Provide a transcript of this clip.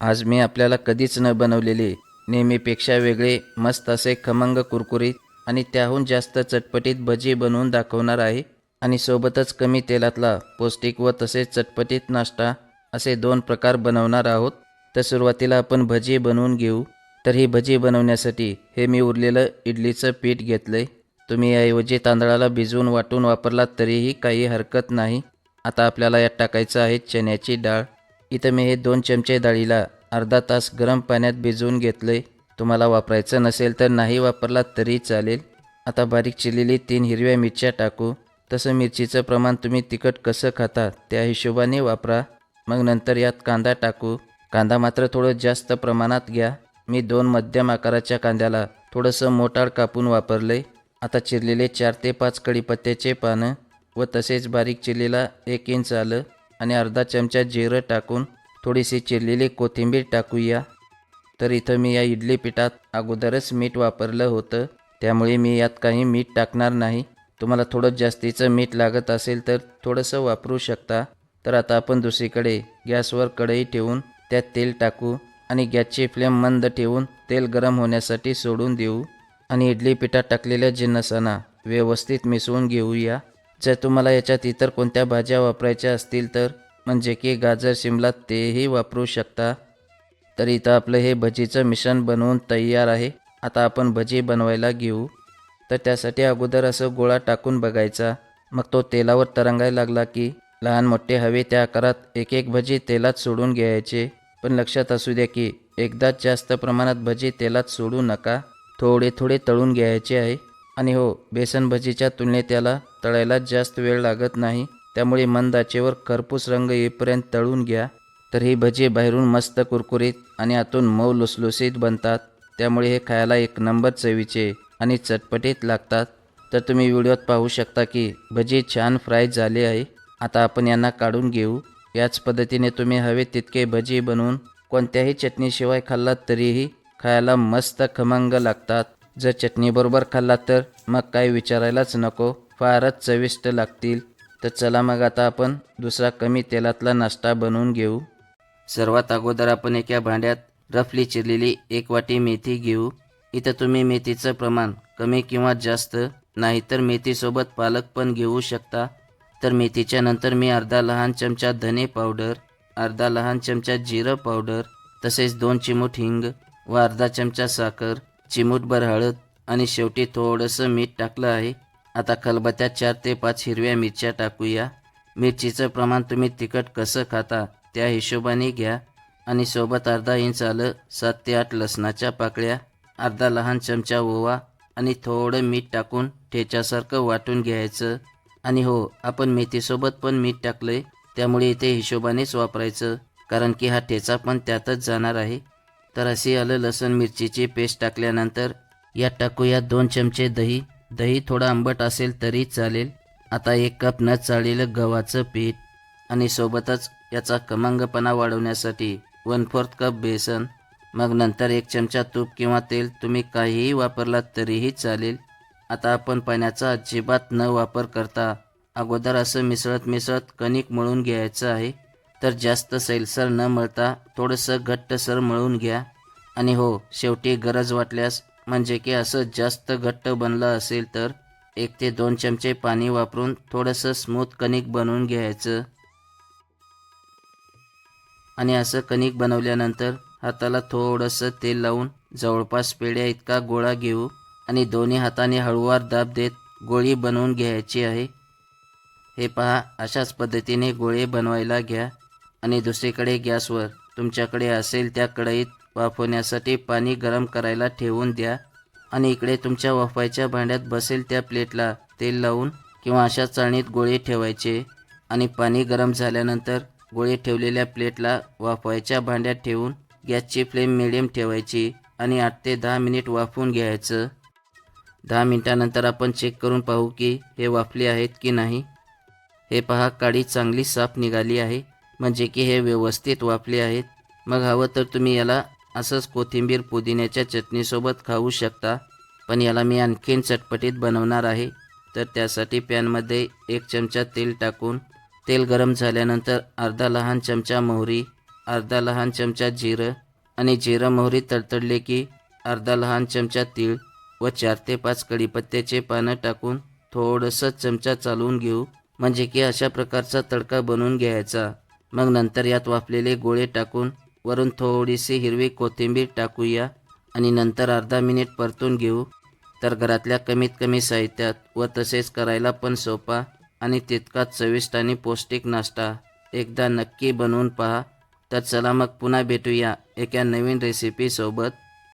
आज मी आपल्याला कधीच न बनवलेले नेहमीपेक्षा वेगळे मस्त असे खमंग कुरकुरीत आणि त्याहून जास्त चटपटीत भजी बनवून दाखवणार आहे आणि सोबतच कमी तेलातला पौष्टिक व तसेच चटपटीत नाश्ता असे दोन प्रकार बनवणार आहोत. तर सुरुवातीला आपण भजी बनवून घेऊ. तर ही भजी बनवण्यासाठी हे मी उरलेलं इडलीचं पीठ घेतलंय. तुम्ही याऐवजी तांदळाला भिजवून वाटून वापरलात तरीही काही हरकत नाही. आता आपल्याला यात टाकायचं आहे चण्याची डाळ. इथं मी हे दोन चमचे डाळीला अर्धा तास गरम पाण्यात भिजवून घेतले. तुम्हाला वापरायचं नसेल तर नाही वापरला तरी चालेल. आता बारीक चिरलेली तीन हिरव्या मिरच्या टाकू. तसं मिरचीचं प्रमाण तुम्ही तिखट कसं खाता त्या हिशोबाने वापरा. मग नंतर यात कांदा टाकू. कांदा मात्र थोडं जास्त प्रमाणात घ्या. मी दोन मध्यम आकाराच्या कांद्याला थोडंसं मोटाळ कापून वापरले. आता चिरलेले चार ते पाच कढीपत्त्याचे पानं व तसेच बारीक चिरलेला एक इंच आलं. आणि अर्धा चमचा जिरं टाकून थोडीशी चिरलेली कोथिंबीर टाकूया. तर इथं मी या इडली पिठात अगोदरच मीठ वापरलं होतं. त्यामुळे मी यात काही मीठ टाकणार नाही. तुम्हाला थोडं जास्तीचं मीठ लागत असेल तर थोडंसं वापरू शकता. तर आता आपण दुसरीकडे गॅसवर कढई ठेवून त्यात तेल टाकू आणि गॅसची फ्लेम मंद ठेवून तेल गरम होण्यासाठी सोडून देऊ. आणि इडली पिठात टाकलेल्या जिन्नसांना व्यवस्थित मिसळून घेऊया. जर तुम्हाला याच्यात इतर कोणत्या भाज्या वापरायच्या असतील तर म्हणजे की गाजर शिमला तेही वापरू शकता. तर इथं आपलं हे भजीचं मिश्रण बनवून तयार आहे. आता आपण भजी बनवायला घेऊ. तर त्यासाठी अगोदर असं गोळा टाकून बघायचा. मग तो तेलावर तरंगायला लागला की लहान मोठे हवे त्या आकारात एक एक भजी तेलात सोडून घ्यायचे. पण लक्षात असू द्या की एकदाच जास्त प्रमाणात भजी तेलात सोडू नका. थोडे थोडे तळून घ्यायचे आहे. आणि हो बेसन भजीच्या तुलनेत त्याला तळायला जास्त वेळ लागत नाही. त्यामुळे मंदाचेवर खरपूस रंग येईपर्यंत तळून घ्या. तर ही भजी बाहेरून मस्त कुरकुरीत आणि आतून मऊ लुसलुसीत बनतात. त्यामुळे हे खायला एक नंबर चवीचे आणि चटपटीत लागतात. तर तुम्ही व्हिडिओत पाहू शकता की भजी छान फ्राय झाली आहे. आता आपण यांना काढून घेऊ. याच पद्धतीने तुम्ही हवे तितके भजी बनवून कोणत्याही चटणीशिवाय खाल्लात तरीही खायला मस्त खमंग लागतात. जर चटणीबरोबर खाल्ला तर मग काही विचारायलाच नको. फारच चविष्ट लागतील. तर चला मग आता आपण दुसरा कमी तेलातला नाश्ता बनवून घेऊ. सर्वात अगोदर आपण एका भांड्यात रफली चिरलेली एक वाटी मेथी घेऊ. इथं तुम्ही मेथीचं प्रमाण कमी किंवा जास्त नाहीतर मेथीसोबत पालक पण घेऊ शकता. तर मेथीच्या नंतर मी अर्धा लहान चमचा धने पावडर अर्धा लहान चमचा जिरं पावडर तसेच दोन चिमूट हिंग व अर्धा चमचा साखर चिमूटभर हळद आणि शेवटी थोडंसं मीठ टाकलं आहे. आता खलबत्यात चार ते पाच हिरव्या मिरच्या टाकूया. मिरचीचं प्रमाण तुम्ही तिखट कसं खाता त्या हिशोबाने घ्या. आणि सोबत अर्धा इंच आलं सात ते आठ लसणाच्या पाकळ्या अर्धा लहान चमचा ओवा आणि थोडं मीठ टाकून ठेच्यासारखं वाटून घ्यायचं. आणि हो आपण मेथीसोबत पण मीठ टाकलंय त्यामुळे इथे हिशोबानेच वापरायचं कारण की हा ठेचा पण त्यातच जाणार आहे. तर अशी आलं लसूण मिरचीची पेस्ट टाकल्यानंतर यात टाकूयात दोन चमचे दही. दही थोडं आंबट असेल तरी चालेल. आता एक कप न चाळलेलं गव्हाचं पीठ आणि सोबतच याचा खमंगपणा वाढवण्यासाठी वन फोर्थ कप बेसन. मग नंतर एक चमचा तूप किंवा तेल तुम्ही काहीही वापरलात तरीही चालेल. आता आपण पाण्याचा अजिबात न वापर करता अगोदर असं मिसळत मिसळत कणिक मळून घ्यायचं आहे. तर जास्त सैलसर न मळता थोडंसं घट्टसर मळून घ्या. आणि हो शेवटी गरज वाटल्यास म्हणजे की असं जास्त घट्ट बनलं असेल तर एक ते दोन चमचे पाणी वापरून थोडंसं स्मूथ कणिक बनवून घ्यायचं. आणि असं कणिक बनवल्यानंतर हाताला थोडंसं तेल लावून जवळपास पेढ्या इतका गोळा घेऊ आणि दोन्ही हाताने हळूवार दाब देत गोळी बनवून घ्यायची आहे. हे पहा अशाच पद्धतीने गोळे बनवायला घ्या. आणि दुसरीकडे गॅसवर. तुमच्याकडे असेल त्या कढईत वाफवण्यासाठी पाणी गरम करायला ठेवून द्या. आणि इकडे तुमच्या वाफवायच्या भांड्यात बसेल त्या प्लेटला तेल लावून किंवा अशा चाळणीत गोळे ठेवायचे. आणि पाणी गरम झाल्यानंतर गोळे ठेवलेल्या प्लेटला वाफवायच्या भांड्यात ठेवून गॅसची फ्लेम मिडियम ठेवायची आणि आठ ते दहा मिनिट वाफवून घ्यायचं. दहा मिनिटानंतर आपण चेक करून पाहू की हे वाफले आहेत की नाही. हे पहा काडी चांगली साफ निघाली आहे. म्हणजे की हे व्यवस्थित वाफले आहेत. मग हवं तर तुम्ही याला असंच कोथिंबीर पुदिन्याच्या चटणीसोबत खाऊ शकता. पण याला मी आणखीन चटपटीत बनवणार आहे. तर त्यासाठी पॅनमध्ये एक चमचा तेल टाकून तेल गरम झाल्यानंतर अर्धा लहान चमचा मोहरी अर्धा लहान चमचा जिरं आणि जिरं मोहरी तडतडले की अर्धा लहान चमचा तीळ व चार ते पाच कढीपत्त्याचे पानं टाकून थोडंसं चमचा चालवून घेऊ. म्हणजे की अशा प्रकारचा तडका बनवून घ्यायचा. मग नंतर यात वाफलेले गोळे टाकून वरून थोडीशी हिरवी कोथिंबीर टाकूया आणि नंतर अर्धा मिनिट परतून घेऊ. तर घरातल्या कमीत कमी साहित्यात व तसेच करायला पण सोपा आणि तितकाच चविष्ट आणि पौष्टिक नाश्ता. एकदा नक्की बनवून पहा. तर चला मग पुन्हा भेटूया एका नवीन रेसिपीसोबत